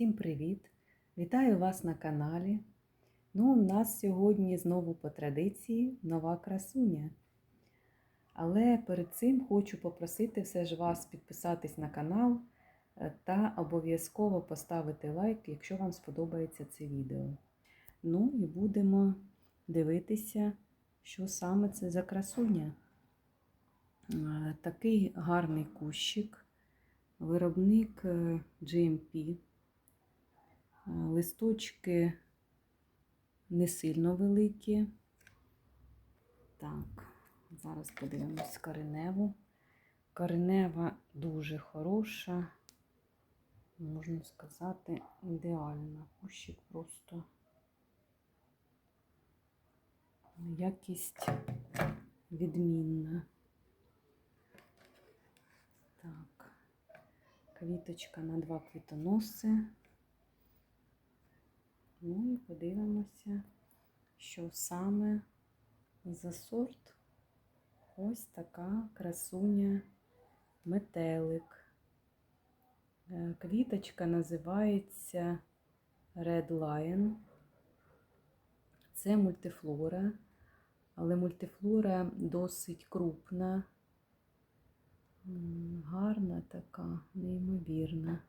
Всім привіт! Вітаю вас на каналі. Ну, у нас сьогодні знову по традиції нова красуня. Але перед цим хочу попросити все ж вас підписатись на канал е, та обов'язково поставити лайк, якщо вам сподобається це відео. Ну і будемо дивитися, що саме це за красуня. Е, Такий гарний кущик, виробник е, GMP. Листочки не сильно великі. Так, зараз подивимось кореневу. Коренева дуже хороша, можна сказати, ідеальна. Кущик просто якість відмінна. Так, квіточка на два квітоноси. Ну і подивимося, що саме за сорт. Ось така красуня метелик. Е, Квіточка називається Red Lion. Це мультифлора, але мультифлора досить крупна, гарна така, неймовірна.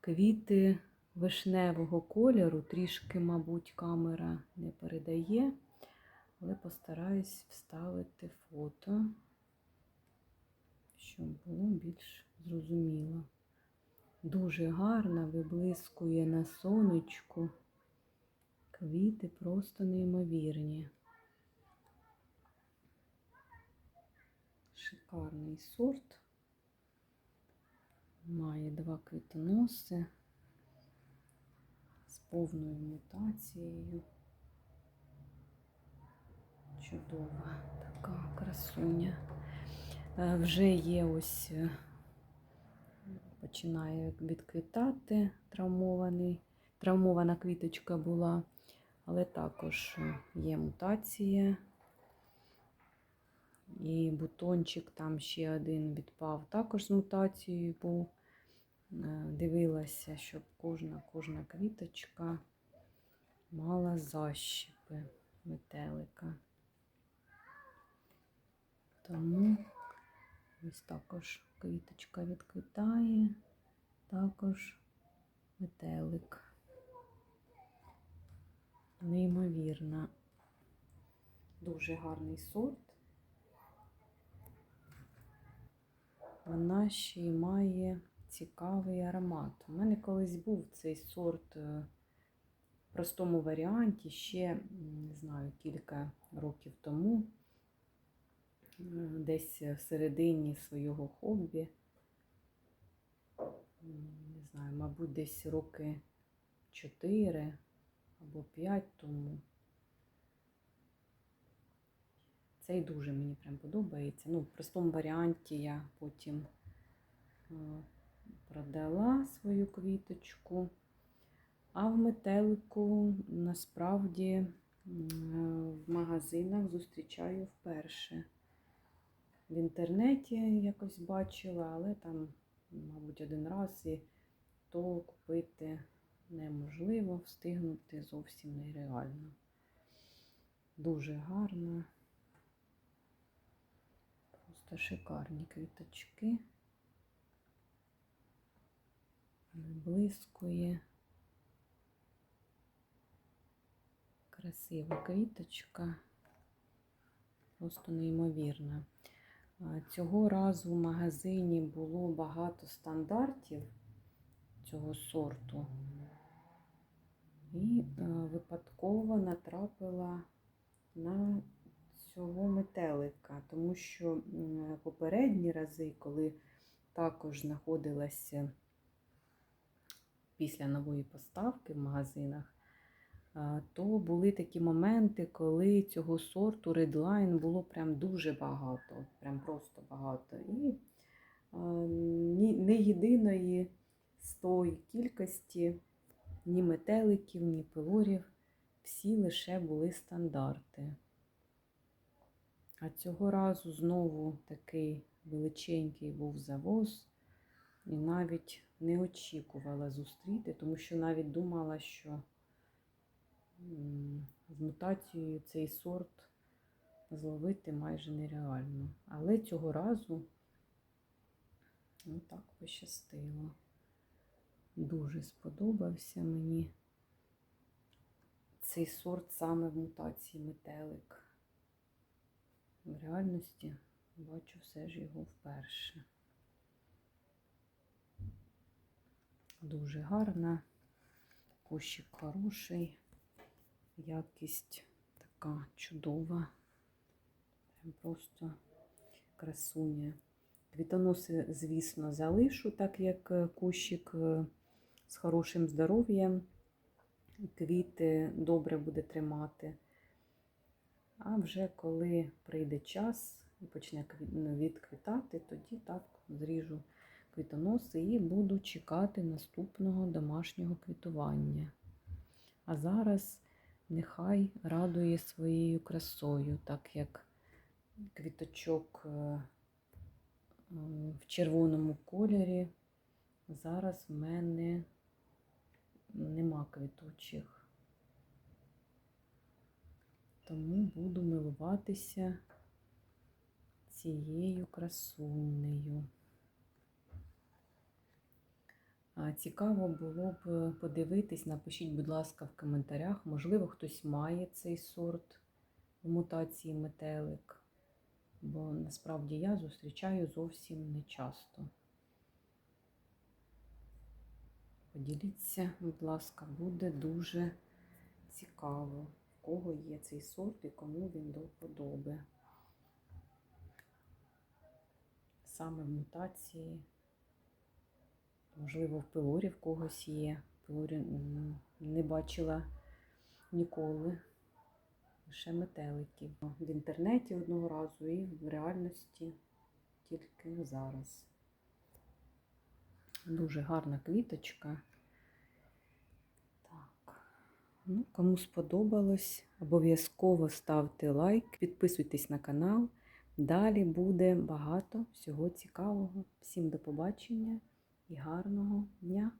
Квіти вишневого кольору, трішки, мабуть, камера не передає, але постараюсь вставити фото, щоб було більш зрозуміло. Дуже гарна, виблискує на сонечку. Квіти просто неймовірні. Шикарний сорт. Має два квітоноси повною мутацією. Чудова така красуня. Е, Вже є ось, е, починає відквітати травмований. Травмована квіточка була, але також е, є мутація. І бутончик там ще один відпав, також з мутацією був. Е, Дивилася, щоб кожна кожна квіточка мала защіпи метелика. Тому ось також квіточка відквітає, також метелик. Неймовірна. Дуже гарний сорт. Вона ще й має цікавий аромат. У мене колись був цей сорт е, в простому варіанті ще, не знаю, кілька років тому, е, десь в середині свого хобі. Не знаю, мабуть, десь роки 4 або 5 тому. Цей дуже мені прям подобається. Ну, в простому варіанті я потім е, продала свою квіточку. А в метелику насправді в магазинах зустрічаю вперше. В інтернеті якось бачила, але там, мабуть, один раз і то купити неможливо, встигнути зовсім нереально. Дуже гарна. Просто шикарні квіточки. Блискує. Красива квіточка. Просто неймовірна. Цього разу в магазині було багато стандартів цього сорту. І е, випадково натрапила на цього метелика, тому що попередні рази, коли також знаходилася після нової поставки в магазинах, то були такі моменти, коли цього сорту Redline було прям дуже багато, прям просто багато. І не єдиної з тої кількості ні метеликів, ні пилорів, всі лише були стандарти. А цього разу знову такий величенький був завоз, і навіть не очікувала зустріти, тому що навіть думала, що з мутацією цей сорт зловити майже нереально. Але цього разу ну, так пощастило. Дуже сподобався мені цей сорт саме в мутації метелик. В реальності бачу все ж його вперше. Дуже гарна, кущик хороший, якість така чудова, просто красуня. Квітоноси, звісно, залишу, так як е, кущик е, з хорошим здоров'ям, квіти добре буде тримати. А вже коли прийде час і почне ну, відквітати, тоді так зріжу квітоноси і буду чекати наступного домашнього квітування. А зараз нехай радує своєю красою, так як квіточок е, в червоному кольорі. Зараз в мене нема квіточих. Тому буду милуватися цією красунею. Цікаво було б подивитись, напишіть, будь ласка, в коментарях. Можливо, хтось має цей сорт в мутації метелик, бо насправді я зустрічаю зовсім не часто. Поділіться, будь ласка, буде дуже цікаво, в кого є цей сорт і кому він до вподоби. Саме в мутації. Можливо, в пилорі в когось є. Пилорі не бачила ніколи. Лише метеликів. В інтернеті одного разу і в реальності тільки зараз. Дуже гарна квіточка. Так. Ну, кому сподобалось, обов'язково ставте лайк, підписуйтесь на канал. Далі буде багато всього цікавого. Всім до побачення і гарного дня!